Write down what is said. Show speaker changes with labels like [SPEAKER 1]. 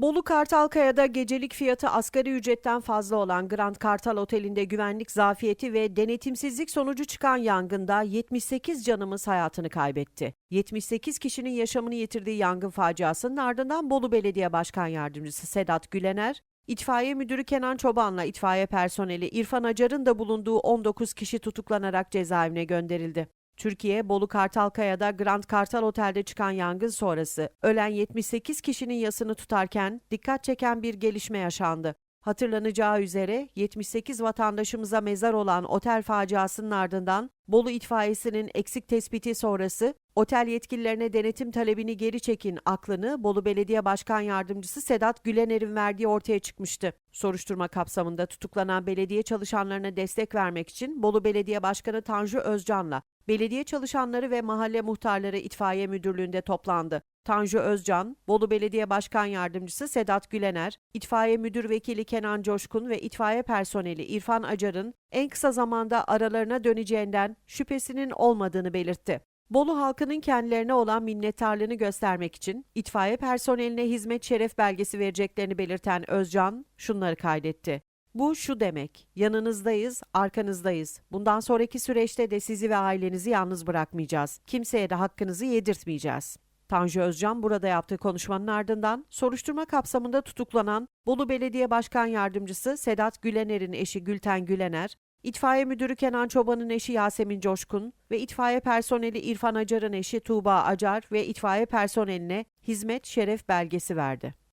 [SPEAKER 1] Bolu Kartalkaya'da gecelik fiyatı asgari ücretten fazla olan Grand Kartal Oteli'nde güvenlik zafiyeti ve denetimsizlik sonucu çıkan yangında 78 canımız hayatını kaybetti. 78 kişinin yaşamını yitirdiği yangın faciasının ardından Bolu Belediye Başkan Yardımcısı Sedat Gülener, İtfaiye Müdürü Kenan Çoban'la itfaiye personeli İrfan Acar'ın da bulunduğu 19 kişi tutuklanarak cezaevine gönderildi. Türkiye, Bolu Kartalkaya'da Grand Kartal Otel'de çıkan yangın sonrası ölen 78 kişinin yasını tutarken dikkat çeken bir gelişme yaşandı. Hatırlanacağı üzere 78 vatandaşımıza mezar olan otel faciasının ardından Bolu itfaiyesinin eksik tespiti sonrası otel yetkililerine denetim talebini geri çekin aklını Bolu Belediye Başkan Yardımcısı Sedat Gülener'in verdiği ortaya çıkmıştı. Soruşturma kapsamında tutuklanan belediye çalışanlarına destek vermek için Bolu Belediye Başkanı Tanju Özcan'la belediye çalışanları ve mahalle muhtarları itfaiye müdürlüğünde toplandı. Tanju Özcan, Bolu Belediye Başkan Yardımcısı Sedat Gülener, itfaiye müdür vekili Kenan Coşkun ve itfaiye personeli İrfan Acar'ın en kısa zamanda aralarına döneceğinden şüphesinin olmadığını belirtti. Bolu halkının kendilerine olan minnettarlığını göstermek için itfaiye personeline hizmet şeref belgesi vereceklerini belirten Özcan şunları kaydetti. Bu şu demek, yanınızdayız, arkanızdayız. Bundan sonraki süreçte de sizi ve ailenizi yalnız bırakmayacağız. Kimseye de hakkınızı yedirtmeyeceğiz. Tanju Özcan burada yaptığı konuşmanın ardından soruşturma kapsamında tutuklanan Bolu Belediye Başkan Yardımcısı Sedat Gülener'in eşi Gülten Gülener, İtfaiye Müdürü Kenan Çoban'ın eşi Yasemin Coşkun ve itfaiye personeli İrfan Acar'ın eşi Tuğba Acar ve itfaiye personeline hizmet şeref belgesi verdi.